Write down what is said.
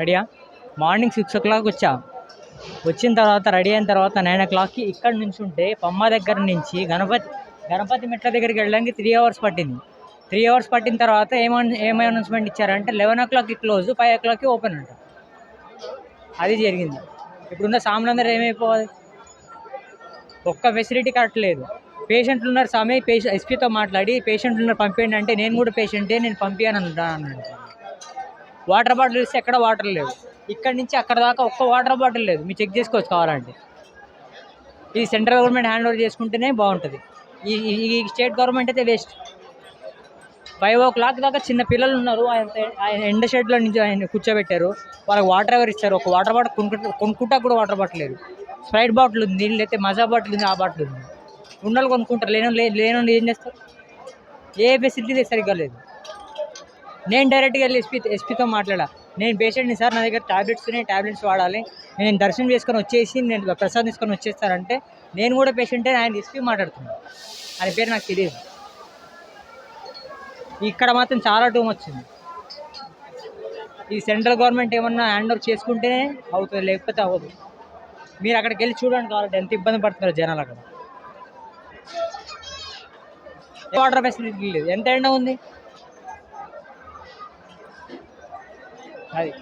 రెడీయా morning six ఓ clock వచ్చా? వచ్చిన తర్వాత రెడీ అయిన తర్వాత నైన్ ఓ క్లాక్కి ఇక్కడ నుంచి ఉంటే పమ్మ దగ్గర నుంచి గణపతి గణపతి మెట్ల దగ్గరికి వెళ్ళడానికి త్రీ అవర్స్ పట్టింది. త్రీ అవర్స్ పట్టిన తర్వాత ఏమన్ ఏం అనౌన్స్మెంట్ ఇచ్చారంటే లెవెన్ ఓ క్లాక్కి క్లోజ్ ఫైవ్ ఓ క్లాక్కి ఓపెన్ అంట. అది జరిగింది. ఇప్పుడున్న సామాన్లందరూ ఏమైపోవాలి? ఒక్క ఫెసిలిటీ కరెక్ట్ లేదు. పేషెంట్లు ఉన్నారు స్వామి పేషెంట్ ఎస్పీతో మాట్లాడి పేషెంట్లు ఉన్నారు పంపేయండి అంటే నేను కూడా పేషెంటే నేను పంపించాను అన్నాడు. వాటర్ బాటిల్ ఇస్తే ఎక్కడ వాటర్ లేవు. ఇక్కడ నుంచి అక్కడ దాకా ఒక్క వాటర్ బాటిల్ లేదు. మీరు చెక్ చేసుకోవచ్చు కావాలంటే. ఇది సెంట్రల్ గవర్నమెంట్ హ్యాండ్ ఓవర్ చేసుకుంటేనే బాగుంటుంది. ఈ ఈ- స్టేట్ గవర్నమెంట్ అయితే వేస్ట్. ఫైవ్ ఓ క్లాక్ దాకా చిన్న పిల్లలు ఉన్నారు. ఆయన ఆయన ఎండ షెడ్లో నుంచి ఆయన కూర్చోబెట్టారు. వాళ్ళకి వాటర్ ఎవరు ఇస్తారు ఒక వాటర్ బాటిల్ కొనుక్కుంటా కొనుక్కుంటా కూడా వాటర్ బాటిల్ లేదు. స్ప్రైట్ బాటిల్ ఉంది. నీళ్ళు అయితే మజా బాటిల్ ఉంది ఆ బాటిల్ ఉంది. ఉండాలి కొనుక్కుంటారు. లేని లేని ఏం చేస్తారు? ఏ ఫెసిలిటీ సరిగ్గా లేదు. నేను డైరెక్ట్గా వెళ్ళి ఎస్పీ ఎస్పీతో మాట్లాడా. నేను పేషెంట్ని సార్ నా దగ్గర ట్యాబ్లెట్స్ ఉన్నాయి ట్యాబ్లెట్స్ వాడాలి. నేను దర్శనం చేసుకొని వచ్చేసి నేను ప్రసాదం తీసుకొని వచ్చేస్తానంటే నేను కూడా పేషెంటే ఆయన ఎస్పీ మాట్లాడుతున్నాను ఆయన పేరు నాకు తెలియదు. ఇక్కడ మాత్రం చాలా టూమ్ వచ్చింది. ఈ సెంట్రల్ గవర్నమెంట్ ఏమన్నా హ్యాండ్ ఓవర్ చేసుకుంటేనే అవుతుంది లేకపోతే అవ్వదు. మీరు అక్కడికి వెళ్ళి చూడండి కావాలంటే ఎంత ఇబ్బంది పడుతున్నారు జనాలు అక్కడ. వాటర్ ఫెసిలిటీ లేదు. ఎంత ఎండ ఉంది? అది